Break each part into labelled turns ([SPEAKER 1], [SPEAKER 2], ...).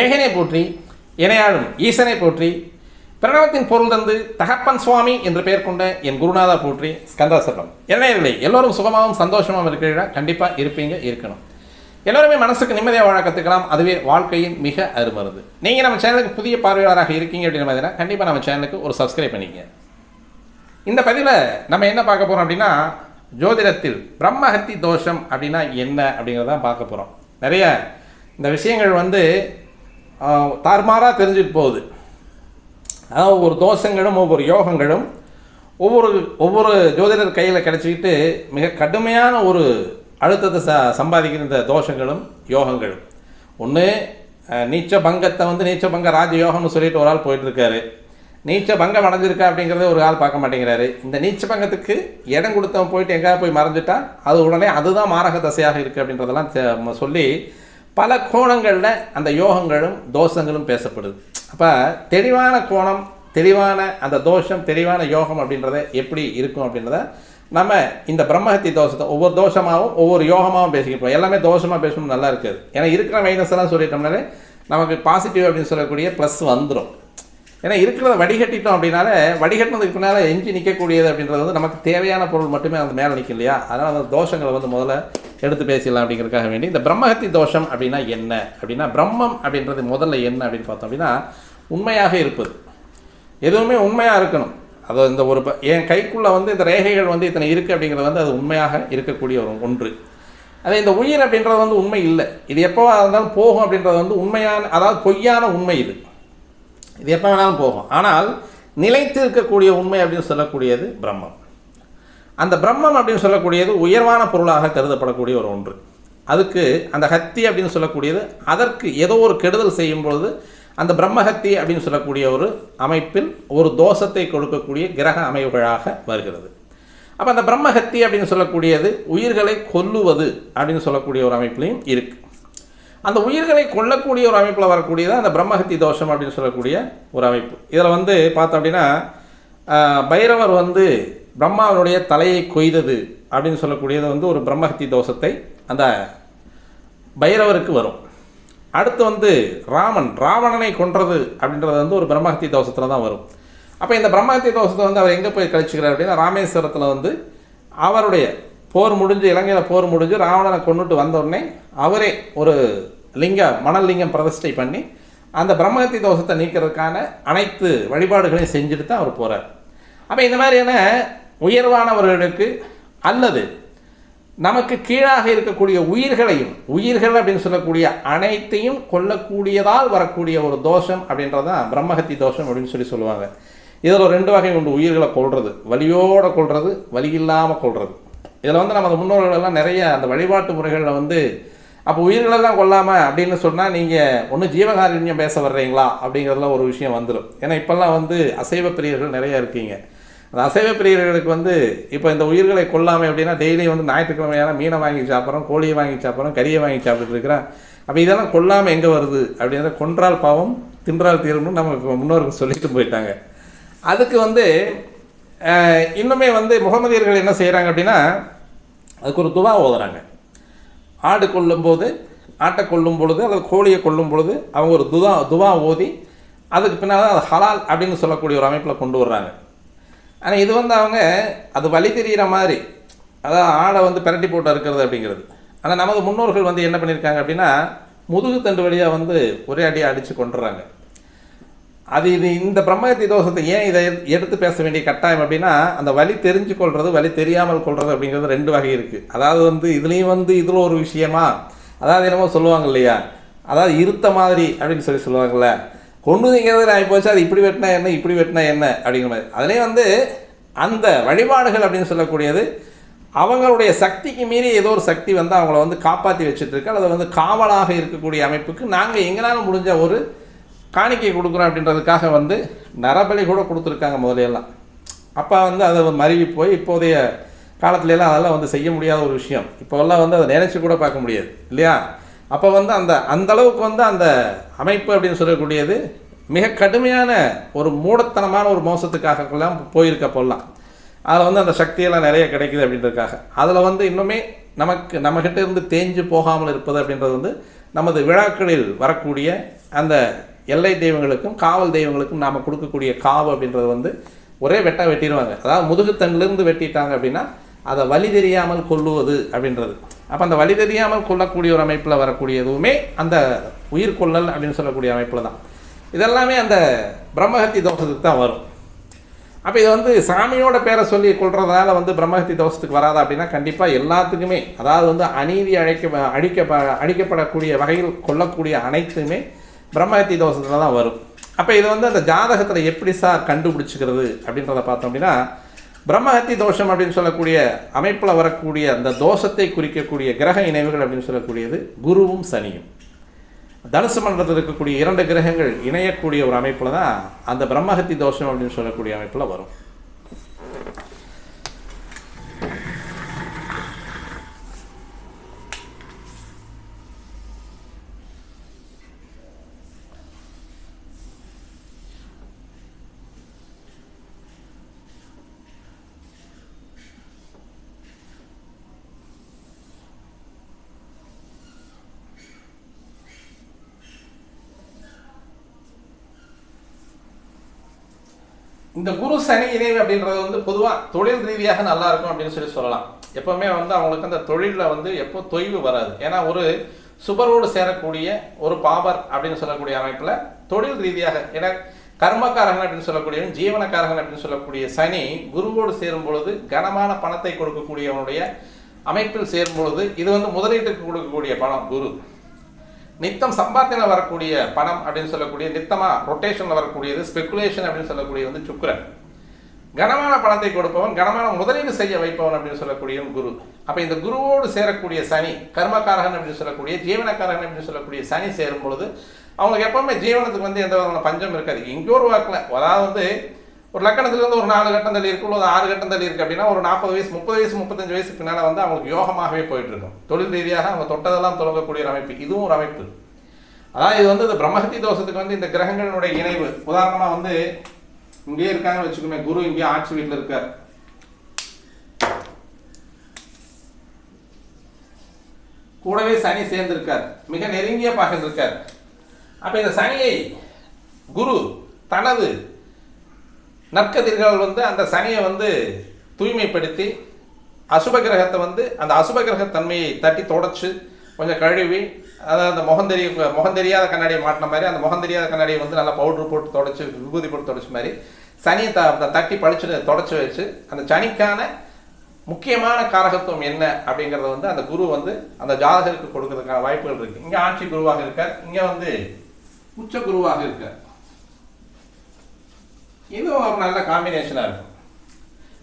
[SPEAKER 1] ஏகனை போற்றி இணையாளும் ஈசனை போற்றி பிரணவத்தின் பொருள் தந்து தகப்பன் சுவாமி என்று பெயர் கொண்ட என் குருநாதா போற்றி ஸ்கந்தாசபம் இளைஞர்களே எல்லோரும் சுகமாகவும் சந்தோஷமாகவும் இருக்கிறீர்களா? கண்டிப்பாக இருப்பீங்க இருக்கணும். எல்லோருமே மனசுக்கு நிம்மதியாக வாழ கற்றுக்கலாம் அதுவே வாழ்க்கையின் மிக அருமருந்து நீங்கள் நம்ம சேனலுக்கு புதிய பார்வையாளராக இருக்கீங்க அப்படின்னு பார்த்தீங்கன்னா கண்டிப்பாக நம்ம சேனலுக்கு ஒரு சப்ஸ்கிரைப் பண்ணிக்கங்க. இந்த பதிவில் நம்ம என்ன பார்க்க போகிறோம் அப்படின்னா ஜோதிடத்தில் பிரம்மஹத்தி தோஷம் அப்படின்னா என்ன அப்படிங்கிறத பார்க்க போகிறோம் நிறைய இந்த விஷயங்கள் வந்து தார்மாராக தெரிஞ்சுட்டு போகுது. அதாவது ஒவ்வொரு தோஷங்களும் ஒவ்வொரு யோகங்களும் ஒவ்வொரு ஒவ்வொரு ஜோதிடர் கையில் கிடச்சிக்கிட்டு மிக கடுமையான ஒரு அழுத்தத்தை ச சம்பாதிக்கிற இந்த தோஷங்களும் யோகங்களும். ஒன்று நீச்ச பங்கத்தை வந்து நீச்ச பங்க ராஜயோகம்னு சொல்லிட்டு ஒரு ஆள் போயிட்டுருக்காரு. நீச்ச பங்கம் அடைஞ்சிருக்கா அப்படிங்கிறத ஒரு ஆள் பார்க்க மாட்டேங்கிறாரு. இந்த நீச்ச பங்கத்துக்கு இடம் கொடுத்தவன் போயிட்டு எங்கேயாவது போய் மறைஞ்சிட்டா அது உடனே அதுதான் மாரக தசையாக இருக்குது அப்படின்றதெல்லாம் சொல்லி பல கோணங்களில் அந்த யோகங்களும் தோஷங்களும் பேசப்படுது. அப்போ தெளிவான கோணம் தெளிவான அந்த தோஷம் தெளிவான யோகம் அப்படின்றத எப்படி இருக்கும் அப்படின்றத நம்ம இந்த பிரம்மஹத்தி தோஷத்தை ஒவ்வொரு தோஷமாகவும் ஒவ்வொரு யோகமாகவும் பேசிக்கிட்டோம் எல்லாமே தோஷமாக பேசணும் நல்லா இருக்காது. ஏன்னா இருக்கிற மைனஸ் எல்லாம் சொல்லிட்டோம்னாலே நமக்கு பாசிட்டிவ் அப்படின்னு சொல்லக்கூடிய ப்ளஸ் வந்துடும் ஏன்னா இருக்கிறத வடிகட்டிட்டோம் அப்படின்னாலே வடிகட்டினதுக்கு பின்னால் எஞ்சி நிற்கக்கூடியது அப்படின்றது வந்து நமக்கு தேவையான பொருள் மட்டுமே அந்த மேலே நிற்கும் இல்லையா? அதனால் அந்த தோஷங்களை வந்து முதல்ல எடுத்து பேசிடலாம் அப்படிங்கிறதுக்காக வேண்டி இந்த பிரம்மஹத்தி தோஷம் அப்படின்னா என்ன? அப்படின்னா பிரம்மம் அப்படின்றது முதல்ல என்ன அப்படின்னு பார்த்தோம் அப்படின்னா உண்மையாக இருப்பது. எதுவுமே உண்மையாக இருக்கணும். அது இந்த ஒரு ப- என் கைக்குள்ளே வந்து இந்த ரேகைகள் வந்து இத்தனை இருக்குது அப்படிங்கிறது வந்து அது உண்மையாக இருக்கக்கூடிய ஒரு ஒன்று. அதே இந்த உயிர் அப்படின்றது வந்து உண்மை இல்லை. இது எப்போவாக இருந்தாலும் போகும் அப்படின்றது வந்து உண்மையான அதாவது பொய்யான உண்மை இது. இது எப்போ வேணாலும் போகும். ஆனால் நிலைத்து இருக்கக்கூடிய உண்மை அப்படின்னு சொல்லக்கூடியது பிரம்மம். அந்த பிரம்மம் அப்படின்னு சொல்லக்கூடியது உயர்வான பொருளாக கருதப்படக்கூடிய ஒரு ஒன்று. அதுக்கு அந்த ஹத்தி அப்படின்னு சொல்லக்கூடியது அதற்கு ஏதோ ஒரு கெடுதல் செய்யும் பொழுது அந்த பிரம்மஹத்தி அப்படின்னு சொல்லக்கூடிய ஒரு அமைப்பில் ஒரு தோஷத்தை கொடுக்கக்கூடிய கிரக அமைவுகளாக வருகிறது. அப்போ அந்த பிரம்மஹத்தி அப்படின்னு சொல்லக்கூடியது உயிர்களை கொல்லுவது அப்படின்னு சொல்லக்கூடிய ஒரு அமைப்புலையும் இருக்குது அந்த உயிர்களை கொல்லக்கூடிய ஒரு அமைப்பில் வரக்கூடியது அந்த பிரம்மஹத்தி தோஷம் அப்படின்னு சொல்லக்கூடிய ஒரு அமைப்பு. இதில் வந்து பார்த்தோம் அப்படின்னா பைரவர் வந்து பிரம்மாவினுடைய தலையை கொய்தது அப்படின்னு சொல்லக்கூடியது வந்து ஒரு பிரம்மஹத்தி தோஷத்தை அந்த பைரவருக்கு வரும். அடுத்து வந்து ராமன் ராவணனை கொன்றது அப்படின்றது வந்து ஒரு பிரம்மஹத்தி தோஷத்தில் தான் வரும். அப்போ இந்த பிரம்மஹத்தி தோஷத்தை வந்து அவர் எங்கே போய் கழிச்சுக்கிறார் அப்படின்னா ராமேஸ்வரத்தில் வந்து அவருடைய போர் முடிஞ்சு இலங்கையில் போர் முடிஞ்சு ராவணனை கொண்டுட்டு வந்தோடனே அவரே ஒரு லிங்க மணல் லிங்கம் பிரதிஷ்டை பண்ணி அந்த பிரம்மகத்தி தோஷத்தை நீக்கிறதுக்கான அனைத்து வழிபாடுகளையும் செஞ்சுட்டு தான் அவர் போகிறார் அப்போ இந்த மாதிரியான உயர்வானவர்களுக்கு அல்லது நமக்கு கீழாக இருக்கக்கூடிய உயிர்களையும் உயிர்கள் அப்படின்னு சொல்லக்கூடிய அனைத்தையும் கொல்லக்கூடியதால் வரக்கூடிய ஒரு தோஷம் அப்படின்றது தான் பிரம்மஹத்தி தோஷம் அப்படின்னு சொல்லி சொல்லுவாங்க. இதில் ரெண்டு வகை உண்டு. உயிர்களை கொல்றது வலியோடு கொல்றது வலி இல்லாமல் கொள்வது இதில் வந்து நமது முன்னோர்களெல்லாம் நிறைய அந்த வழிபாட்டு முறைகளில் வந்து அப்போ உயிர்களெல்லாம் கொல்லாமல் அப்படின்னு சொன்னால் நீங்கள் ஒன்று ஜீவகாருண்யம் பேச வர்றீங்களா அப்படிங்கிறதுல ஒரு விஷயம் வந்துடும் ஏன்னா இப்போல்லாம் வந்து அசைவ பிரியர்கள் நிறையா இருக்கீங்க. அந்த அசைவ பிரியர்களுக்கு வந்து இப்போ இந்த உயிர்களை கொல்லாமல் அப்படின்னா டெய்லி வந்து ஞாயிற்றுக்கிழமையான மீனை வாங்கி சாப்பிட்றோம் கோழியை வாங்கி சாப்பிட்றோம் கறியை வாங்கி சாப்பிட்டுட்டு இருக்கிறோம் அப்போ இதெல்லாம் கொல்லாமல் எங்கே வருது அப்படின்றத கொன்றால் பாவம் தின்றால் தீரும்னு நமக்கு முன்னோர்கள் சொல்லிட்டு போயிட்டாங்க. அதுக்கு வந்து இன்னுமே வந்து முகமதியர்கள் என்ன செய்கிறாங்க அப்படின்னா அதுக்கு ஒரு துவா ஓதுறாங்க. ஆடு கொல்லும்போது ஆட்டை கொல்லும் பொழுது அல்லது கோழியை கொல்லும் பொழுது அவங்க ஒரு துவா துவா ஓதி அதுக்கு பின்னால் அது ஹலால் அப்படின்னு சொல்லக்கூடிய ஒரு அமைப்பில் கொண்டு வர்றாங்க. ஆனால் இது வந்து அவங்க அது வழி தெரிகிற மாதிரி அதான் ஆடை வந்து பிரட்டி போட்டு இருக்கிறது அப்படிங்கிறது. ஆனால் நமது முன்னோர்கள் வந்து என்ன பண்ணியிருக்காங்க அப்படின்னா முதுகு தண்டு வழியாக வந்து ஒரே அடியாக அடித்து கொண்டுறாங்க அது இது இந்த பிரம்மகத்தி தோஷத்தை ஏன் இதை எடுத்து பேச வேண்டிய கட்டாயம் அப்படின்னா அந்த வழி தெரிஞ்சு கொள்வது வழி தெரியாமல் கொள்வது அப்படிங்கிறது ரெண்டு வகை இருக்குது அதாவது வந்து இதுலேயும் வந்து இதில் ஒரு விஷயமா அதாவது என்னமோ சொல்லுவாங்க இல்லையா? அதாவது இருத்த மாதிரி அப்படின்னு சொல்லி சொல்லுவாங்கள்ல கொண்டுங்கிறது ஆகி போச்சு அது இப்படி வெட்டினா என்ன இப்படி வெட்டினா என்ன அப்படிங்கிற மாதிரி. அதுலேயும் வந்து அந்த வழிபாடுகள் அப்படின்னு சொல்லக்கூடியது அவங்களுடைய சக்திக்கு மீறி ஏதோ ஒரு சக்தி வந்து அவங்கள வந்து காப்பாற்றி வச்சுட்டு இருக்கு. அல்லது வந்து காவலாக இருக்கக்கூடிய அமைப்புக்கு நாங்கள் எங்களால் முடிஞ்ச ஒரு காணிக்கை கொடுக்குறோம் அப்படின்றதுக்காக வந்து நரபலி கூட கொடுத்துருக்காங்க முதலையெல்லாம். அப்போ வந்து அதை மருவி போய் இப்போதைய காலத்துலலாம் அதெல்லாம் வந்து செய்ய முடியாத ஒரு விஷயம். இப்போல்லாம் வந்து அதை நினச்சி கூட பார்க்க முடியாது இல்லையா? அப்போ வந்து அந்த அந்த அளவுக்கு வந்து அந்த அமைப்பு அப்படின்னு சொல்லக்கூடியது மிக கடுமையான ஒரு மூடத்தனமான ஒரு மோசத்துக்காகலாம் போயிருக்க போடலாம் அதில் வந்து அந்த சக்தியெல்லாம் நிறைய கிடைக்குது அப்படின்றதுக்காக. அதில் வந்து இன்னுமே நமக்கு நம்மக்கிட்ட இருந்து தேஞ்சு போகாமல் இருப்பது அப்படின்றது வந்து நமது விழாக்களில் வரக்கூடிய அந்த எல்லை தெய்வங்களுக்கும் காவல் தெய்வங்களுக்கும் நாம் கொடுக்கக்கூடிய காவு அப்படின்றது வந்து ஒரே வெட்டாக வெட்டிடுவாங்க. அதாவது முதுகுத்தன்லேருந்து வெட்டிட்டாங்க அப்படின்னா அதை வழி தெரியாமல் கொல்லுவது அப்படின்றது. அப்போ அந்த வழி தெரியாமல் கொல்லக்கூடிய ஒரு அமைப்பில் வரக்கூடிய எதுவுமே அந்த உயிர் கொள்ளல் அப்படின்னு சொல்லக்கூடிய அமைப்பில் தான். இதெல்லாமே அந்த பிரம்மஹத்தி தோஷத்துக்கு தான் வரும். அப்போ இது வந்து சாமியோட பேரை சொல்லி கொள்றதுனால வந்து பிரம்மஹத்தி தோஷத்துக்கு வராதா அப்படின்னா கண்டிப்பாக எல்லாத்துக்குமே அதாவது வந்து அநீதி அழைக்க அழிக்க அழிக்கப்படக்கூடிய வகையில் கொல்லக்கூடிய அனைத்துமே பிரம்மஹத்தி தோஷத்தில் தான் வரும். அப்போ இது வந்து அந்த ஜாதகத்தில் எப்படி சார் கண்டுபிடிச்சிக்கிறது அப்படின்றத பார்த்தோம் அப்படின்னா பிரம்மஹத்தி தோஷம் அப்படின்னு சொல்லக்கூடிய அமைப்பில் வரக்கூடிய அந்த தோஷத்தை குறிக்கக்கூடிய கிரக இணைவுகள் அப்படின்னு சொல்லக்கூடியது குருவும் சனியும். தனுசு மண்டலத்தில் இருக்கக்கூடிய இரண்டு கிரகங்கள் இணையக்கூடிய ஒரு அமைப்பில் தான் அந்த பிரம்மஹத்தி தோஷம் அப்படின்னு சொல்லக்கூடிய அமைப்பில் வரும். இந்த குரு சனி இணைவு அப்படின்றது வந்து பொதுவாக தொழில் ரீதியாக நல்லா இருக்கும் அப்படின்னு சொல்லி சொல்லலாம். எப்பவுமே வந்து அவங்களுக்கு அந்த தொழிலில் வந்து எப்போ தொய்வு வராது. ஏன்னா ஒரு சுபரோடு சேரக்கூடிய ஒரு பாபர் அப்படின்னு சொல்லக்கூடிய அமைப்பில் தொழில் ரீதியாக ஏன்னா கர்மக்காரகன் அப்படின்னு சொல்லக்கூடியவன் ஜீவனக்காரகன் அப்படின்னு சொல்லக்கூடிய சனி குருவோடு சேரும் பொழுது கனமான பணத்தை கொடுக்கக்கூடியவனுடைய அமைப்பில் சேரும் பொழுது இது வந்து முதலீட்டுக்கு கொடுக்கக்கூடிய பணம் குரு. நித்தம் சம்பாத்தியில் வரக்கூடிய பணம் அப்படின்னு சொல்லக்கூடிய நித்தமாக ரொட்டேஷனில் வரக்கூடியது ஸ்பெகுலேஷன் அப்படின்னு சொல்லக்கூடிய வந்து சுக்கரன். கனமான பணத்தை கொடுப்பவன் கனமான முதலீடு செய்ய வைப்பவன் அப்படின்னு சொல்லக்கூடிய குரு. அப்போ இந்த குருவோடு சேரக்கூடிய சனி கர்மக்காரகன் அப்படின்னு சொல்லக்கூடிய ஜீவனக்காரகன் அப்படின்னு சொல்லக்கூடிய சனி சேரும் பொழுது அவங்களுக்கு எப்பவுமே ஜீவனத்துக்கு வந்து எந்த விதமான பஞ்சம் இருக்காது. எங்கேயோ ஒரு வாக்கில் அதாவது வந்து ஒரு லக்கணத்துலேருந்து ஒரு நாலு கட்டம் தள்ளி இருக்கு ஒரு ஆறு கட்டம் தள்ளி இருக்கு அப்படின்னா ஒரு நாற்பது வயசு முப்பது வயசு முப்பத்தஞ்சு வயசு பின்னால் வந்து அவங்களுக்கு யோகமாகவே போயிட்டு இருக்கும் தொழில் ரீதியாக அவங்க தொட்டதெல்லாம் தொடங்கக்கூடிய ஒரு அமைப்பு. இதுவும் ஒரு அமைப்பு. அதாவது இது வந்து இந்த பிரம்மஹத்தி தோஷத்துக்கு வந்து இந்த கிரகங்களுடைய இணைவு. உதாரணமாக வந்து இங்கேயே இருக்காங்கன்னு வச்சுக்கோமே குரு இங்கே ஆட்சி வீட்டில் இருக்கார். கூடவே சனி சேர்ந்திருக்கார். மிக நெருங்கிய பகிர்ந்திருக்கார் அப்போ அப்ப இந்த சனியை குரு தனது நற்கதிர்கள் வந்து அந்த சனியை வந்து தூய்மைப்படுத்தி அசுப கிரகத்தை வந்து அந்த அசுப கிரக தன்மையை தட்டி தொடச்சு கொஞ்சம் கழுவி அதாவது அந்த முகம் தெரிய முகம் தெரியாத கண்ணாடியை மாட்டின மாதிரி அந்த முகம் தெரியாத கண்ணாடியை வந்து நல்லா பவுடர் போட்டு தொடச்சி விபூதி போட்டு தொடச்ச மாதிரி சனியை த அந்த தட்டி பழிச்சு தொடச்சி வச்சு அந்த சனிக்கான முக்கியமான காரகத்துவம் என்ன அப்படிங்கிறத வந்து அந்த குரு வந்து அந்த ஜாதகருக்கு கொடுக்கறதுக்கான வாய்ப்புகள் இருக்குது இங்கே ஆட்சி குருவாக இருக்கார் இங்கே வந்து உச்ச குருவாக இருக்கார். இதுவும் ஒரு நல்ல காம்பினேஷனாக இருக்கும்.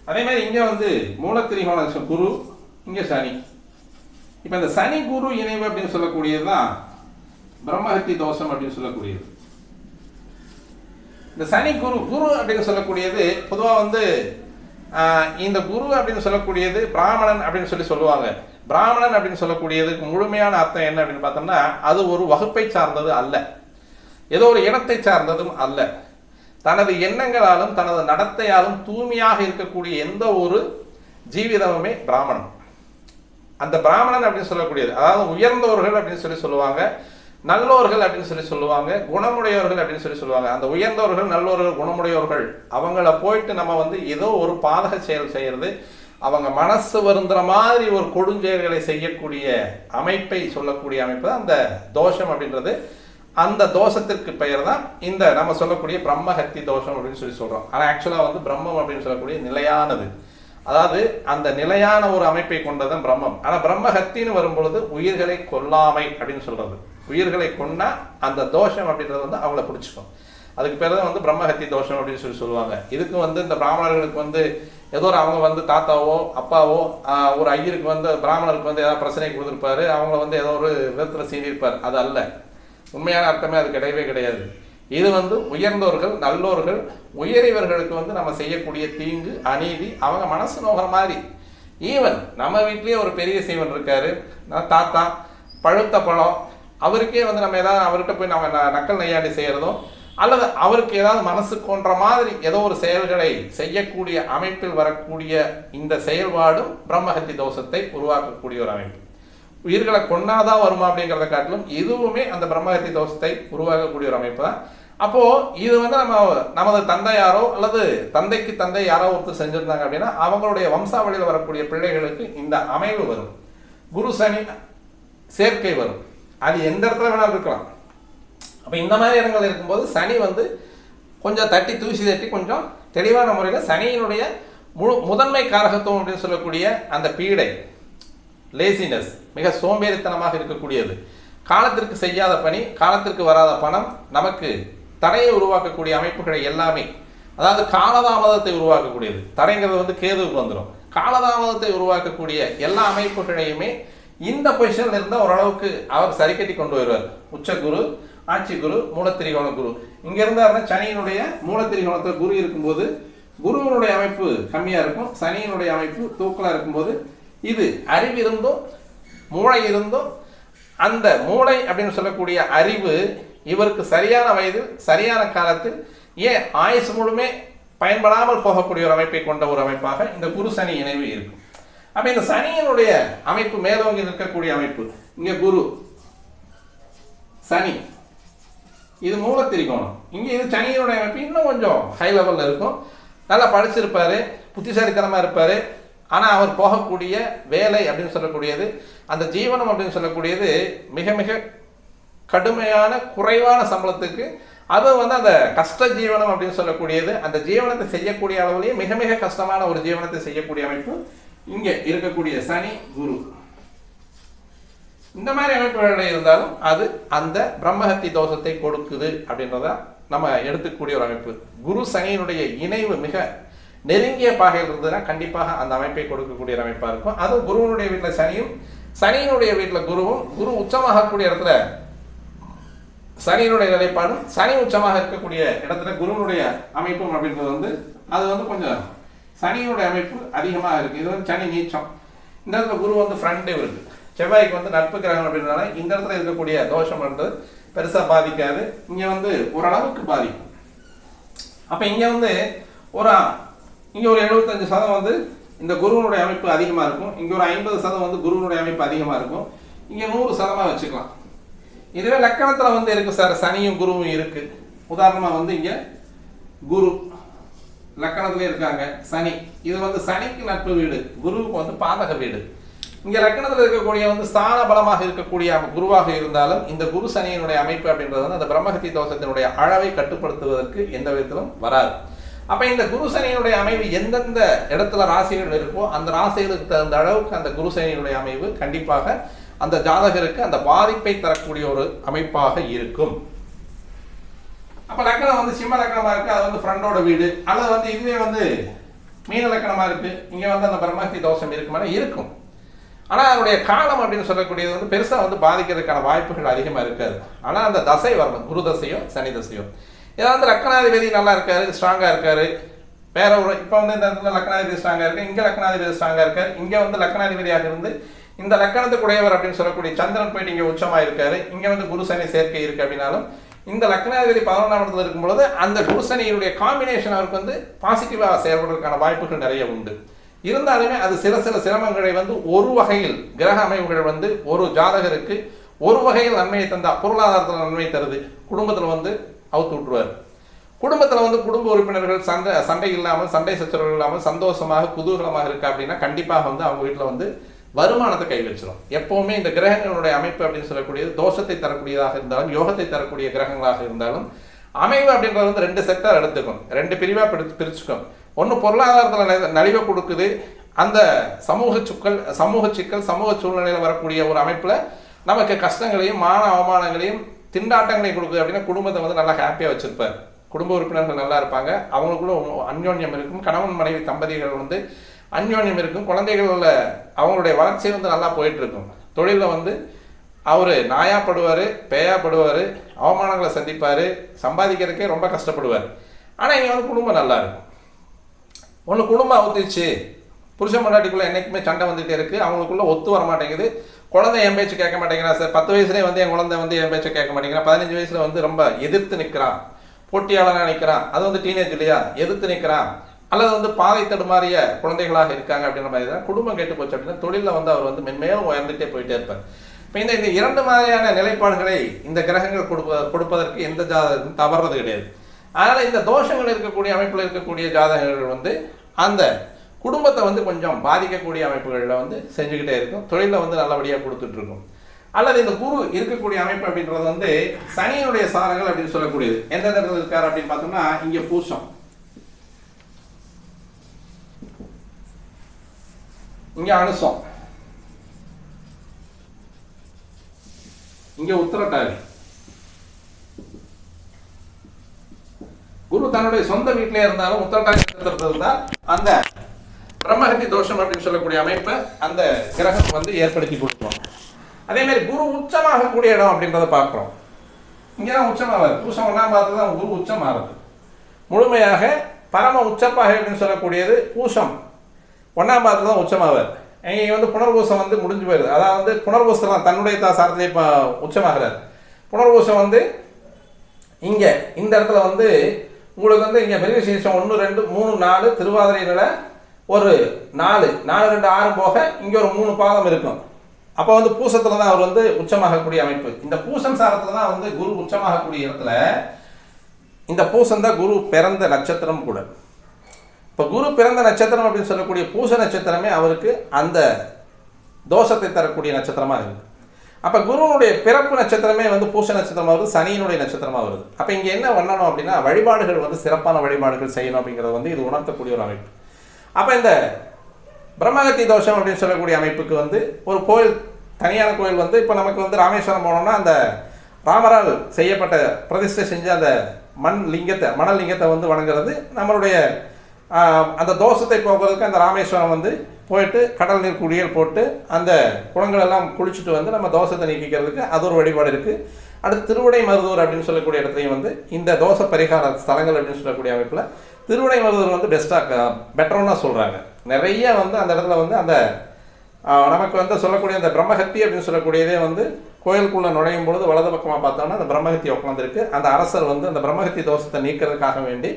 [SPEAKER 1] அதே மாதிரி இங்கே வந்து மூலத்திரிகோண குரு இங்கே சனி. இப்போ இந்த சனி குரு இணைவு அப்படின்னு சொல்லக்கூடியது தான் பிரம்மஹத்தி தோஷம் அப்படின்னு சொல்லக்கூடியது. இந்த சனி குரு குரு அப்படின்னு சொல்லக்கூடியது பொதுவாக வந்து இந்த குரு அப்படின்னு சொல்லக்கூடியது பிராமணன் அப்படின்னு சொல்லி சொல்லுவாங்க. பிராமணன் அப்படின்னு சொல்லக்கூடியதுக்கு முழுமையான அர்த்தம் என்ன அப்படின்னு பார்த்தோம்னா அது ஒரு வகுப்பை சார்ந்தது அல்ல. ஏதோ ஒரு இனத்தை சார்ந்ததும் அல்ல. தனது எண்ணங்களாலும் தனது நடத்தையாலும் தூய்மையாக இருக்கக்கூடிய எந்த ஒரு ஜீவிதமுமே பிராமணன். அந்த பிராமணன் அப்படின்னு சொல்லக்கூடியது அதாவது உயர்ந்தவர்கள் அப்படின்னு சொல்லி சொல்லுவாங்க நல்லோர்கள் அப்படின்னு சொல்லி சொல்லுவாங்க குணமுடையவர்கள் அப்படின்னு சொல்லி சொல்லுவாங்க. அந்த உயர்ந்தவர்கள் நல்லோர்கள் குணமுடையவர்கள் அவங்கள போயிட்டு நம்ம வந்து ஏதோ ஒரு பாதக செயல் செய்கிறது அவங்க மனசு வருந்துற மாதிரி ஒரு கொடுஞ்செயல்களை செய்யக்கூடிய அமைப்பை சொல்லக்கூடிய அமைப்பு தான் அந்த தோஷம் அப்படின்றது. அந்த தோஷத்திற்கு பெயர் தான் இந்த நம்ம சொல்லக்கூடிய பிரம்மஹத்தி தோஷம் அப்படின்னு சொல்லி சொல்கிறோம் ஆனால் ஆக்சுவலாக வந்து பிரம்மம் அப்படின்னு சொல்லக்கூடிய நிலையானது. அதாவது அந்த நிலையான ஒரு அமைப்பை கொண்டதும் பிரம்மம். ஆனால் பிரம்மஹத்தின்னு வரும்பொழுது உயிர்களை கொல்லாமை அப்படின்னு சொல்கிறது உயிர்களை கொன்னா அந்த தோஷம் அப்படின்றது வந்து அவங்கள பிடிச்சிக்கும். அதுக்கு பேர் தான் வந்து பிரம்மஹத்தி தோஷம் அப்படின்னு சொல்லி சொல்லுவாங்க. இதுக்கு வந்து இந்த பிராமணர்களுக்கு வந்து ஏதோ ஒரு அவங்க வந்து தாத்தாவோ அப்பாவோ ஒரு ஐயருக்கு வந்து பிராமணருக்கு வந்து ஏதாவது பிரச்சனை கொடுத்துருப்பாரு. அவங்கள வந்து ஏதோ ஒரு விதத்தில் சீனியிருப்பார் அது அல்ல. உண்மையான அர்த்தமே அது கிடையவே கிடையாது. இது வந்து உயர்ந்தோர்கள் நல்லோர்கள் உயரியவர்களுக்கு வந்து நம்ம செய்யக்கூடிய தீங்கு அநீதி அவங்க மனசு நோகிற மாதிரி. ஈவன் நம்ம வீட்லேயே ஒரு பெரிய சீவன் இருக்காரு தாத்தா பழுத்த பழம் அவருக்கே வந்து நம்ம ஏதாவது அவர்கிட்ட போய் நம்ம நக்கல் நையாண்டி செய்கிறதோ அல்லது அவருக்கு ஏதாவது மனசு கொன்ற மாதிரி ஏதோ ஒரு செயல்களை செய்யக்கூடிய அமைப்பில் வரக்கூடிய இந்த செயல்பாடும் பிரம்மஹத்தி தோஷத்தை உருவாக்கக்கூடிய ஒரு அமைப்பு. உயிர்களை கொண்டாதான் வருமா அப்படிங்கிறத காட்டிலும் இதுவுமே அந்த பிரம்மகத்தி தோஷத்தை உருவாக்கக்கூடிய ஒரு அமைப்பு தான். அப்போ இது வந்து நம்ம நமது தந்தையாரோ அல்லது தந்தைக்கு தந்தை யாரோ ஒருத்தர் செஞ்சிருந்தாங்க அப்படின்னா அவங்களுடைய வம்சாவளியில் வரக்கூடிய பிள்ளைகளுக்கு இந்த அமைவு வரும். குரு சனி சேர்க்கை வரும். அது எந்த இடத்துல வேணாலும் இருக்கலாம். அப்போ இந்த மாதிரி இடங்கள் இருக்கும்போது சனி வந்து கொஞ்சம் தட்டி தூசி தட்டி கொஞ்சம் தெளிவான முறையில் சனியினுடைய முழு முதன்மை காரகத்துவம் அப்படின்னு சொல்லக்கூடிய அந்த பீடை லேசினஸ் மிக சோம்பேறித்தனமாக இருக்கக்கூடியது. காலத்திற்கு செய்யாத பணி காலத்திற்கு வராத பணம் நமக்கு தடையை உருவாக்கக்கூடிய அமைப்புகளை எல்லாமே அதாவது காலதாமதத்தை உருவாக்கக்கூடியது. தடைங்கிறது வந்து கேதுவுக்கு வந்துடும் காலதாமதத்தை உருவாக்கக்கூடிய எல்லா அமைப்புகளையுமே இந்த பொசிஷன்ல இருந்தால் ஓரளவுக்கு அவர் சரி கட்டி கொண்டு வருவார். உச்ச குரு ஆட்சி குரு மூலத்திரிகோண குரு. இங்க இருந்தாருன்னா சனியினுடைய மூலத்திரிகோணத்தில் குரு இருக்கும்போது குருவினுடைய அமைப்பு கம்மியா இருக்கும் சனியினுடைய அமைப்பு தூக்கலா இருக்கும்போது இது அறிவிருந்தும் மூளை இருந்தும் அந்த மூளை அப்படின்னு சொல்லக்கூடிய அறிவு இவருக்கு சரியான வயதில் சரியான காலத்தில் ஏன் ஆயுசு முழுமே பயன்படாமல் போகக்கூடிய ஒரு அமைப்பை கொண்ட ஒரு அமைப்பாக இந்த குரு சனி இணைவு இருக்கும் அப்ப இந்த சனியினுடைய அமைப்பு மேலோங்கி நிற்கக்கூடிய அமைப்பு. இங்க குரு சனி. இது மூலத்திரிகோணம் இங்க இது சனியினுடைய அமைப்பு இன்னும் கொஞ்சம் ஹை லெவல்ல இருக்கும். நல்லா படிச்சிருப்பாரு புத்திசாலித்தனமா இருப்பாரு. ஆனால் அவர் போகக்கூடிய வேலை அப்படின்னு சொல்லக்கூடியது அந்த ஜீவனம் அப்படின்னு சொல்லக்கூடியது மிக மிக கடுமையான குறைவான சம்பளத்துக்கு அது வந்து அந்த கஷ்ட ஜீவனம் அப்படின்னு சொல்லக்கூடியது அந்த ஜீவனத்தை செய்யக்கூடிய அளவுலேயே மிக மிக கஷ்டமான ஒரு ஜீவனத்தை செய்யக்கூடிய அமைப்பு இங்கே இருக்கக்கூடிய சனி குரு. இந்த மாதிரி அமைப்புகள் இருந்தாலும் அது அந்த பிரம்மஹத்தி தோஷத்தை கொடுக்குது அப்படின்றத நம்ம எடுத்துக்கூடிய ஒரு அமைப்பு. குரு சனியினுடைய இணைவு மிக நெருங்கிய பாகையில் இருந்ததுன்னா கண்டிப்பாக அந்த அமைப்பை கொடுக்கக்கூடிய அமைப்பாக இருக்கும். அது குருவனுடைய வீட்டில் சனியும் சனியினுடைய வீட்டில் குருவும் குரு உச்சமாகக்கூடிய இடத்துல சனியினுடைய நிலைப்பாடும் சனி உச்சமாக இருக்கக்கூடிய இடத்துல குருவனுடைய அமைப்பும் அப்படின்றது வந்து அது வந்து கொஞ்சம் சனியினுடைய அமைப்பு அதிகமாக இருக்குது இது வந்து சனி நீச்சம். இந்த இடத்துல குரு வந்து ஃப்ரண்டே இருக்கு. செவ்வாய்க்கு வந்து நட்பு கிரகம் அப்படின்றனால இந்த இடத்துல இருக்கக்கூடிய தோஷம் வந்து பெருசாக பாதிக்காது. இங்கே வந்து ஓரளவுக்கு பாதிக்கும். அப்போ இங்கே வந்து ஒரு இங்கே ஒரு எழுபத்தஞ்சு சதம் வந்து இந்த குருவனுடைய அமைப்பு அதிகமாக இருக்கும். இங்கே ஒரு ஐம்பது சதம் வந்து குருவனுடைய அமைப்பு அதிகமாக இருக்கும். இங்கே நூறு சதமாக வச்சுக்கலாம். இதுவே லக்கணத்தில் வந்து இருக்குது சார். சனியும் குருவும் இருக்குது உதாரணமாக வந்து இங்கே குரு லக்கணத்திலே இருக்காங்க. சனி. இது வந்து சனிக்கு நட்பு வீடு. குருவுக்கு வந்து பாதக வீடு. இங்க லக்கணத்தில் இருக்கக்கூடிய வந்து ஸ்தான பலமாக இருக்கக்கூடிய குருவாக இருந்தாலும் இந்த குரு சனியினுடைய அமைப்பு அப்படின்றது வந்து அந்த பிரம்மஹத்தி தோஷத்தினுடைய அளவை கட்டுப்படுத்துவதற்கு எந்த விதத்திலும் வராது. அப்ப இந்த குருசனியினுடைய அமைவு எந்தெந்த இடத்துல ராசிகள் இருக்கோ அந்த ராசிகளுக்கு தகுந்த அளவுக்கு அந்த குருசனியினுடைய அமைவு கண்டிப்பாக அந்த ஜாதகருக்கு அந்த பாதிப்பை தரக்கூடிய ஒரு அமைப்பாக இருக்கும். அப்ப லக்கணம் வந்து சிம்ம லக்கணமா இருக்கு அது வந்து ஃப்ரெண்டோட வீடு அல்லது வந்து இதுவே வந்து மீன லக்கணமா இருக்கு இங்க வந்து அந்த பிரம்மஹத்தி தோஷம் இருக்குமானா இருக்கும். ஆனா அதனுடைய காலம் அப்படின்னு சொல்லக்கூடியது வந்து பெருசாக வந்து பாதிக்கிறதுக்கான வாய்ப்புகள் அதிகமாக இருக்காது. ஆனால் அந்த தசை வரணும் குரு தசையோ சனி தசையோ. ஏதாவது லக்கணாதிபதி நல்லா இருக்காரு ஸ்ட்ராங்காக இருக்காரு. வேற ஒரு இப்போ வந்து இந்த இடத்துல லக்னாதிபதி ஸ்ட்ராங்காக இருக்கு இங்கே லக்னாதிபதி ஸ்ட்ராங்காக இருக்காரு. இங்கே வந்து லக்னாதிபதியாக இருந்து இந்த லக்கணத்துக்குடையவர் அப்படின்னு சொல்லக்கூடிய சந்திரன் போயிட்டு இங்கே உச்சமாக இருக்காரு. இங்கே வந்து குரு சனி சேர்க்கை இருக்கு அப்படின்னாலும் இந்த லக்னாதிபதி பதினொன்றாம் இடத்துல இருக்கும் பொழுது அந்த குரு சனியினுடைய காம்பினேஷன் அவருக்கு வந்து பாசிட்டிவாக செயல்படுவதற்கான வாய்ப்புகள் நிறைய உண்டு. இருந்தாலுமே அது சில சில சிரமங்களை வந்து ஒரு வகையில் கிரக அமைவுகள் வந்து ஒரு ஜாதகருக்கு ஒரு வகையில் நன்மையை தந்தா பொருளாதாரத்தில் நன்மை தருது. குடும்பத்தில் வந்து அவுத்து விட்டுருவார். குடும்பத்தில் வந்து குடும்ப உறுப்பினர்கள் சண்டை சண்டை இல்லாமல் சண்டை சச்சரவுகள் இல்லாமல் சந்தோஷமாக குதூகலமாக இருக்கா அப்படின்னா கண்டிப்பாக வந்து அவங்க வீட்டில் வந்து வருமானத்தை கை வச்சிடும் எப்பவுமே இந்த கிரகங்களுடைய அமைப்பு அப்படின்னு சொல்லக்கூடியது தோஷத்தை தரக்கூடியதாக இருந்தாலும் யோகத்தை தரக்கூடிய கிரகங்களாக இருந்தாலும் அமைவு அப்படின்றது வந்து ரெண்டு செக்டர் எடுத்துக்கும். ரெண்டு பிரிவாக பிடி பிரிச்சுக்கும். ஒன்று பொருளாதாரத்தில் நலிவை கொடுக்குது. அந்த சமூக சுக்கல் சமூக சிக்கல் சமூக சூழ்நிலையில் வரக்கூடிய ஒரு அமைப்பில் நமக்கு கஷ்டங்களையும் மான அவமானங்களையும் திண்டாட்டங்களை கொடுக்குது அப்படின்னா குடும்பத்தை வந்து நல்லா ஹாப்பியாக வச்சிருப்பார். குடும்ப உறுப்பினர்கள் நல்லா இருப்பாங்க. அவங்களுக்குள்ள அந்யோன்யம் இருக்கும். கணவன் மனைவி தம்பதிகள் வந்து அந்யோன்யம் இருக்கும். குழந்தைகளில் அவங்களுடைய வளர்ச்சி வந்து நல்லா போயிட்டு இருக்கும் தொழிலில் வந்து அவர் நாயாப்படுவார் பேயாப்படுவார் அவமானங்களை சந்திப்பார் சம்பாதிக்கிறதுக்கே ரொம்ப கஷ்டப்படுவார். ஆனால் இங்கே வந்து குடும்பம் நல்லா இருக்கும். ஒன்று குடும்பம் அவுத்துச்சு. புருஷன் மண்டாட்டிக்குள்ளே என்றைக்குமே சண்டை வந்துகிட்டே இருக்குது அவங்களுக்குள்ள ஒத்து வர மாட்டேங்குது குழந்தை என் பேச்சு கேட்க மாட்டேங்கிறா சார். பத்து வயசுலேயே வந்து என் குழந்தை வந்து என் பேச்சை கேட்க மாட்டேங்கிறான் பதினஞ்சு வயசில் வந்து ரொம்ப எதிர்த்து நிற்கிறான் போட்டியாளராக நிற்கிறான் அது வந்து டீனேஜ் இல்லையா? எதிர்த்து நிற்கிறான் அல்லது வந்து பாதை தடுமாறிய குழந்தைகளாக இருக்காங்க அப்படின்ற மாதிரி தான் குடும்பம் கெட்டு போச்சு அப்படின்னா தொழிலில் வந்து அவர் வந்து மென்மேலும் உயர்ந்துட்டே போயிட்டே இருப்பார். இப்போ இந்த இந்த இரண்டு மாதிரியான நிலைப்பாடுகளை இந்த கிரகங்கள் கொடுப்ப கொடுப்பதற்கு எந்த ஜாதகம் தவறுறது கிடையாது. அதனால் இந்த தோஷங்கள் இருக்கக்கூடிய அமைப்பில் இருக்கக்கூடிய ஜாதகங்கள் வந்து அந்த குடும்பத்தை வந்து கொஞ்சம் பாதிக்கக்கூடிய அமைப்புகளில் வந்து செஞ்சுக்கிட்டே இருக்கும். தொழிலில் வந்து நல்லபடியாக கொடுத்துட்ருக்கும். அல்லது இந்த குரு இருக்கக்கூடிய அமைப்பு அப்படின்றது வந்து சனியினுடைய சாரங்கள் அப்படின்னு சொல்லக்கூடியது. எந்த இடத்துல இருக்கார் அப்படின்னு பார்த்தோம்னா இங்கே பூசம். இங்கே அனுசம். இங்கே உத்தரட்டாதி. குரு தன்னுடைய சொந்த வீட்டிலே இருந்தாலும் உத்தரட்டாதி இருந்தால் அந்த பிரம்மஹத்தி தோஷம் அப்படின்னு சொல்லக்கூடிய அமைப்பை அந்த கிரகம் வந்து ஏற்படுத்தி கொடுக்கும். அதே மாதிரி குரு உச்சமாகக்கூடிய இடம் அப்படின்றத பார்க்குறோம். இங்கே தான் உச்சமாகாது பூசம் ஒன்றாம் பார்த்து தான் குரு உச்சம் முழுமையாக பரம உச்சப்பாக அப்படின்னு சொல்லக்கூடியது பூசம் ஒன்றாம் பார்த்து தான் உச்சமாகாது இங்கே வந்து புனர்பூசம் வந்து முடிஞ்சு போயிடுது. அதாவது வந்து புனர்பூசம் தன்னுடைய தா சாரத்திலே இப்போ உச்சமாகிறார் புனர்பூசம் வந்து இங்கே இந்த இடத்துல வந்து உங்களுக்கு வந்து இங்கே மிருகசீரிஷம் ஒன்று ரெண்டு மூணு நாலு திருவாதிரையில் ஒரு நாலு நாலு ரெண்டு ஆறு போக இங்கே ஒரு மூணு பாதம் இருக்கும். அப்போ வந்து பூசத்தில் தான் அவர் வந்து உச்சமாகக்கூடிய அமைப்பு. இந்த பூசம் சாரத்தில் தான் வந்து குரு உச்சமாகக்கூடிய இடத்துல இந்த பூசம் தான் குரு பிறந்த நட்சத்திரம் கூட. இப்போ குரு பிறந்த நட்சத்திரம் அப்படின்னு சொல்லக்கூடிய பூச நட்சத்திரமே அவருக்கு அந்த தோஷத்தை தரக்கூடிய நட்சத்திரமாக இருக்குது அப்போ குருவனுடைய பிறப்பு நட்சத்திரமே வந்து பூச நட்சத்திரமாக வருது சனியினுடைய நட்சத்திரமாக வருது. அப்போ இங்கே என்ன பண்ணணும் அப்படின்னா வழிபாடுகள் வந்து சிறப்பான வழிபாடுகள் செய்யணும் அப்படிங்கிறது வந்து இது உணர்த்தக்கூடிய ஒரு அமைப்பு. அப்போ இந்த பிரம்மகத்தி தோஷம் அப்படின்னு சொல்லக்கூடிய அமைப்புக்கு வந்து ஒரு கோயில் தனியான கோயில் வந்து இப்போ நமக்கு வந்து ராமேஸ்வரம் போனோம்னா அந்த ராமரால் செய்யப்பட்ட பிரதிஷ்டை செஞ்ச அந்த மண் லிங்கத்தை மணல் லிங்கத்தை வந்து வணங்குறது நம்மளுடைய அந்த தோஷத்தை போக்குறதுக்கு அந்த ராமேஸ்வரம் வந்து போயிட்டு கடல் நீர் குளியல் போட்டு அந்த குளங்கள் எல்லாம் குளிச்சுட்டு வந்து நம்ம தோஷத்தை நீக்கிக்கிறதுக்கு அது ஒரு வழிபாடு இருக்குது அடுத்து திருவுடை மருதூர் அப்படின்னு சொல்லக்கூடிய இடத்துலையும் வந்து இந்த தோஷ பரிகார ஸ்தலங்கள் அப்படின்னு சொல்லக்கூடிய அமைப்பில் திருவிடை வந்து பெஸ்ட்டாக பெட்டர்னா சொல்கிறாங்க நிறைய வந்து அந்த இடத்துல வந்து அந்த நமக்கு வந்து சொல்லக்கூடிய அந்த பிரம்மஹத்தி அப்படின்னு சொல்லக்கூடியதே வந்து கோயிலுக்குள்ளே நுழையும் பொழுது வலது பக்கமாக பார்த்தோம்னா அந்த பிரம்மஹத்தி உட்காந்துருக்கு அந்த அரசர் வந்து அந்த பிரம்மஹத்தி தோஷத்தை நீக்கிறதுக்காக வேண்டி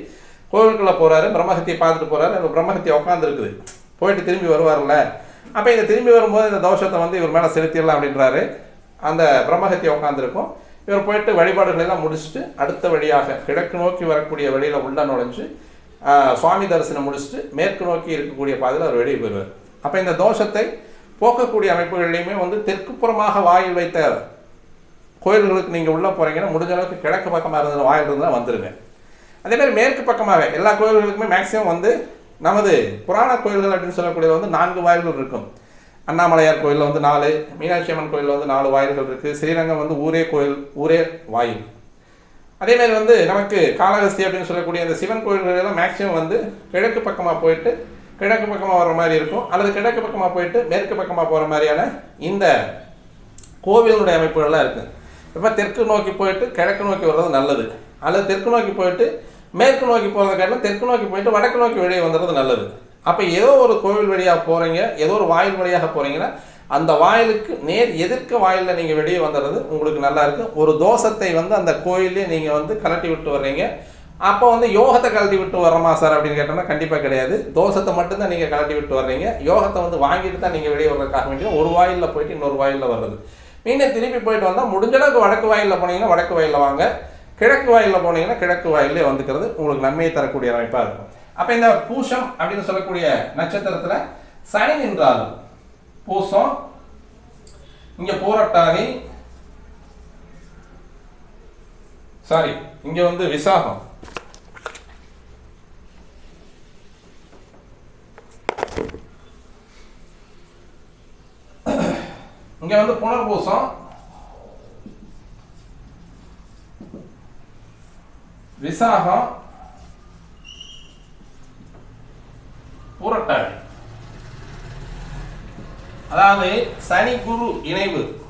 [SPEAKER 1] கோவிலுக்குள்ளே போகிறாரு பிரம்மஹத்தியை பார்த்துட்டு போகிறாரு அந்த பிரம்மஹத்தி உட்காந்துருக்குது போயிட்டு திரும்பி வருவார்ல. அப்போ இந்த திரும்பி வரும்போது இந்த தோஷத்தை வந்து இவர் மேலே செலுத்திடலாம் அப்படின்றாரு. அந்த பிரம்மஹத்தி உட்காந்துருக்கும் இவர் போயிட்டு வழிபாடுகளெல்லாம் முடிச்சுட்டு அடுத்த வழியாக கிழக்கு நோக்கி வரக்கூடிய வழியில் உள்ள நுழைஞ்சு சுவாமி தரிசனம் முடிச்சுட்டு மேற்கு நோக்கி இருக்கக்கூடிய பாதையில் அவர் வெளியே போயிடுவார். அப்போ இந்த தோஷத்தை போக்கக்கூடிய அமைப்புகள்லையுமே வந்து தெற்கு புறமாக வாயில் வைத்த கோயில்களுக்கு நீங்கள் உள்ளே போகிறீங்கன்னா முடிஞ்ச அளவுக்கு கிழக்கு பக்கமாக இருந்த வாயில் இருந்தால் வந்துருங்க. அதே மாதிரி மேற்கு பக்கமாக எல்லா கோயில்களுக்குமே மேக்சிமம் வந்து நமது புராண கோயில்கள் அப்படின்னு சொல்லக்கூடியது வந்து நான்கு வாயில்கள் இருக்கும். அண்ணாமலையார் கோயிலில் வந்து நாலு மீனாட்சி அம்மன் கோயிலில் வந்து நாலு வாயில்கள் இருக்குது ஸ்ரீரங்கம் வந்து ஊரே கோயில் ஊரே வாயில். அதே மாதிரி வந்து நமக்கு காளஹஸ்தி அப்படின்னு சொல்லக்கூடிய அந்த சிவன் கோயில்கள் எல்லாம் மேக்ஸிமம் வந்து கிழக்கு பக்கமாக போயிட்டு கிழக்கு பக்கமாக வர மாதிரி இருக்கும். அல்லது கிழக்கு பக்கமாக போயிட்டு மேற்கு பக்கமாக போகிற மாதிரியான இந்த கோவிலுடைய அமைப்புகள்லாம் இருக்குது இப்போ தெற்கு நோக்கி போயிட்டு கிழக்கு நோக்கி வர்றது நல்லது. அல்லது தெற்கு நோக்கி போயிட்டு மேற்கு நோக்கி போகிறத காட்டிலும் தெற்கு நோக்கி போயிட்டு வடக்கு நோக்கி வெளியே வந்துடுறது நல்லது. அப்போ ஏதோ ஒரு கோவில் வழியாக போகிறீங்க ஏதோ ஒரு வாயில் வழியாக போகிறீங்கன்னா அந்த வாயிலுக்கு நேர் எதிர்க்க வாயிலில் நீங்கள் வெளியே வந்துடுறது உங்களுக்கு நல்லா இருக்கும். ஒரு தோஷத்தை வந்து அந்த கோயிலே நீங்கள் வந்து கலட்டி விட்டு வர்றீங்க. அப்போ வந்து யோகத்தை கழட்டி விட்டு வரோமா சார் அப்படின்னு கேட்டோம்னா கண்டிப்பாக கிடையாது. தோஷத்தை மட்டும்தான் நீங்கள் கழட்டி விட்டு வர்றீங்க. யோகத்தை வந்து வாங்கிட்டு தான் நீங்கள் வெளியே வர்றதுக்காக வேண்டிய ஒரு வாயிலில் போயிட்டு இன்னொரு வாயிலில் வர்றது. மீண்டும் திருப்பி போயிட்டு வந்தால் முடிஞ்ச அளவுக்கு வடக்கு வாயிலில் போனீங்கன்னா வடக்கு வாயிலில் வாங்க. கிழக்கு வாயிலில் போனீங்கன்னா கிழக்கு வாயிலே வந்துக்கிறது உங்களுக்கு நன்மையை தரக்கூடிய அமைப்பாக இருக்கும். அப்போ இந்த பூஷம் அப்படின்னு சொல்லக்கூடிய நட்சத்திரத்தில் சனி நின்றாலும் பூசம். இங்க பூரட்டாதி சாரி இங்க வந்து விசாகம். இங்க வந்து புனர்பூசம். விசாகம். பூரட்டாதி. அதாவது சனி குரு இணைவு.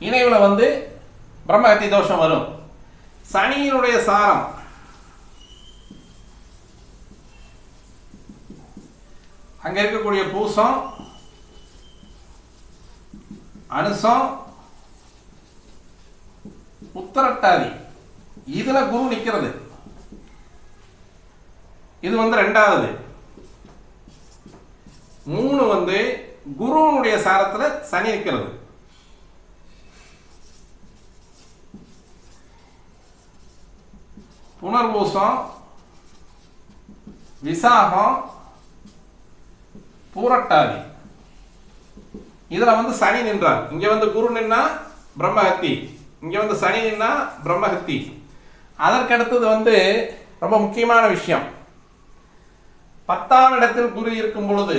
[SPEAKER 1] இணைவுல வந்து பிரம்மகத்தி தோஷம் வரும். சனியினுடைய சாரம். அங்க இருக்கக்கூடிய பூசம் அனுசம் உத்தரட்டாதி. இதுல குரு நிக்கிறது. இது வந்து ரெண்டாவது. மூணு வந்து குருவனுடைய சாரத்துல சனி நிற்கிறது புனர்பூசம் விசாகம் பூரட்டாதி. இதுல வந்து சனி நின்றார். இங்க வந்து குரு நின்னா பிரம்மஹத்தி. இங்க வந்து சனி நின்னா பிரம்மஹத்தி. அதற்கடுத்தது வந்து ரொம்ப முக்கியமான விஷயம். பத்தாம் இடத்தில் குரு இருக்கும் பொழுது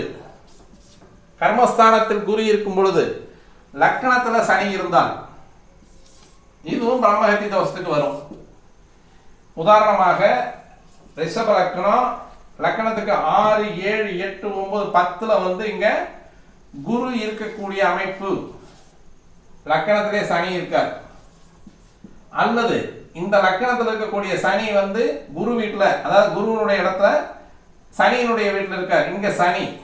[SPEAKER 1] கர்மஸ்தானத்தில் குரு இருக்கும் பொழுது லக்னத்துல சனி இருந்தால் இதுவும் பிரம்மஹத்தி தோஷத்துக்கு வரும். உதாரணமாக ரிஷப லக்னம் லக்னத்துக்கு ஆறு ஏழு எட்டு ஒன்பது பத்தில் வந்து இங்கே குரு இருக்கக்கூடிய அமைப்பு. லக்கணத்திலே சனி இருக்கார். அல்லது இந்த லக்கணத்தில் இருக்கக்கூடிய சனி வந்து குரு வீட்டில் அதாவது குருவனுடைய இடத்துல சனியினுடைய வீட்டில் இருக்கார். இங்க சனி.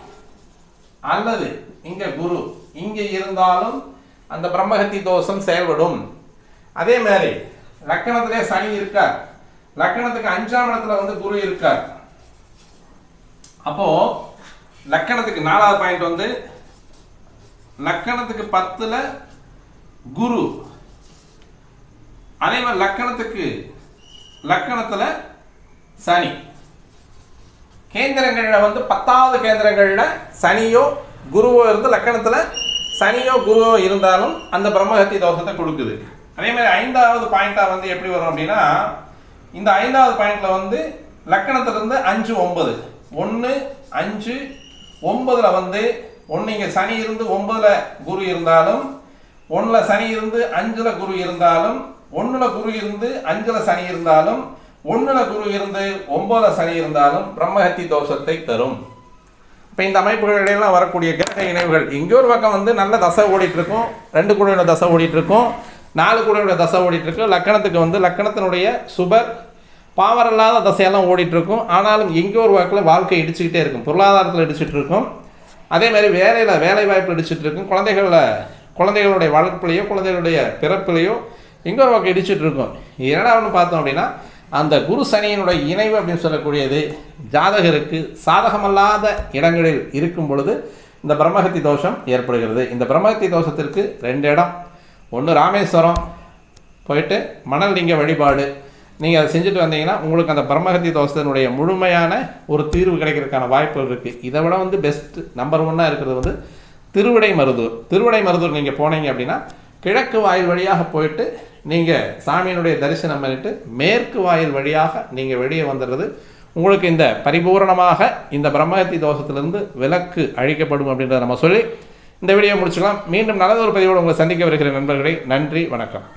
[SPEAKER 1] அல்லது இங்க குரு. இங்க இருந்தாலும் அந்த பிரம்மஹத்தி தோஷம் செயல்படும். அதே மாதிரி லக்கணத்திலே சனி இருக்கார். லக்கணத்துக்கு அஞ்சாம் இடத்துல வந்து குரு இருக்கார். அப்போ லக்கணத்துக்கு நாலாவது பாயிண்ட் வந்து லக்கணத்துக்கு பத்துல குரு. அதே மாதிரி லக்கணத்துக்கு லக்கணத்துல சனி. கேந்திரங்களில் வந்து பத்தாவது கேந்திரங்களில் சனியோ குருவோ இருந்து லக்கணத்தில் சனியோ குருவோ இருந்தாலும் அந்த பிரம்மஹத்தி தோஷத்தை கொடுக்குது. அதே மாதிரி ஐந்தாவது பாயிண்ட்டாக வந்து எப்படி வரும் அப்படின்னா இந்த ஐந்தாவது பாயிண்ட்ல வந்து லக்கணத்திலிருந்து அஞ்சு ஒன்பது. ஒன்று அஞ்சு ஒன்பதில் வந்து ஒன்று இங்கே சனி இருந்து ஒன்பதில் குரு இருந்தாலும் ஒன்றில் சனி இருந்து அஞ்சில் குரு இருந்தாலும் ஒன்றில் குரு இருந்து அஞ்சில் சனி இருந்தாலும் ஒன்றுல குரு இருந்து ஒன்பதுல சனி இருந்தாலும் பிரம்மஹத்தி தோஷத்தை தரும். இப்போ இந்த அமைப்புகளிலெல்லாம் வரக்கூடிய கிரக இணைவுகள் இங்கே ஒரு பக்கம் வந்து நல்ல தசை ஓடிட்டு இருக்கும் ரெண்டு குழுவின தசை ஓடிட்டு இருக்கும் நாலு குழுவின தசை ஓடிட்டு இருக்கும் லக்கணத்துக்கு வந்து லக்கணத்தினுடைய சுபர் பாவர் இல்லாத தசையெல்லாம் ஓடிட்டு இருக்கும் ஆனாலும் எங்கே ஒரு வாக்கில் வாழ்க்கை இடிச்சுக்கிட்டே இருக்கும் பொருளாதாரத்தில் இடிச்சுட்டு இருக்கும் அதே மாதிரி வேலையில் வேலை வாய்ப்பில் இடிச்சுட்டு இருக்கும் குழந்தைகளில் குழந்தைகளுடைய வளர்ப்புலையோ குழந்தைகளுடைய பிறப்புலையோ எங்கே ஒரு வாக்கு இடிச்சுட்டு இருக்கும் என்னடா ஒன்று பார்த்தோம் அப்படின்னா அந்த குரு சனியினுடைய இணைவு அப்படின்னு சொல்லக்கூடியது ஜாதகருக்கு சாதகமல்லாத இடங்களில் இருக்கும் பொழுது இந்த பிரம்மஹத்தி தோஷம் ஏற்படுகிறது. இந்த பிரம்மஹத்தி தோஷத்திற்கு ரெண்டு இடம். ஒன்று ராமேஸ்வரம் போயிட்டு மணல் லிங்க வழிபாடு. நீங்கள் அதை செஞ்சுட்டு வந்தீங்கன்னா உங்களுக்கு அந்த பிரம்மஹத்தி தோஷத்தினுடைய முழுமையான ஒரு தீர்வு கிடைக்கிறதுக்கான வாய்ப்புகள் இருக்குது இதை விட வந்து பெஸ்ட்டு நம்பர் ஒன்னாக இருக்கிறது வந்து திருவிடை மருதூர் திருவிடை மருதூர் நீங்கள் போனீங்க அப்படின்னா கிழக்கு வாயில் வழியாக போயிட்டு நீங்கள் சாமியினுடைய தரிசனம் பண்ணிட்டு மேற்கு வாயில் வழியாக நீங்கள் வெளியே வந்துடுறது. உங்களுக்கு இந்த பரிபூரணமாக இந்த பிரம்மகத்தி தோஷத்திலிருந்து விலக்கு அழிக்கப்படும் அப்படின்றத நம்ம சொல்லி இந்த வீடியோ முடிச்சுக்கலாம். மீண்டும் நல்லதொரு பதிவோடு உங்களை சந்திக்க வருகிற நண்பர்களே. நன்றி வணக்கம்.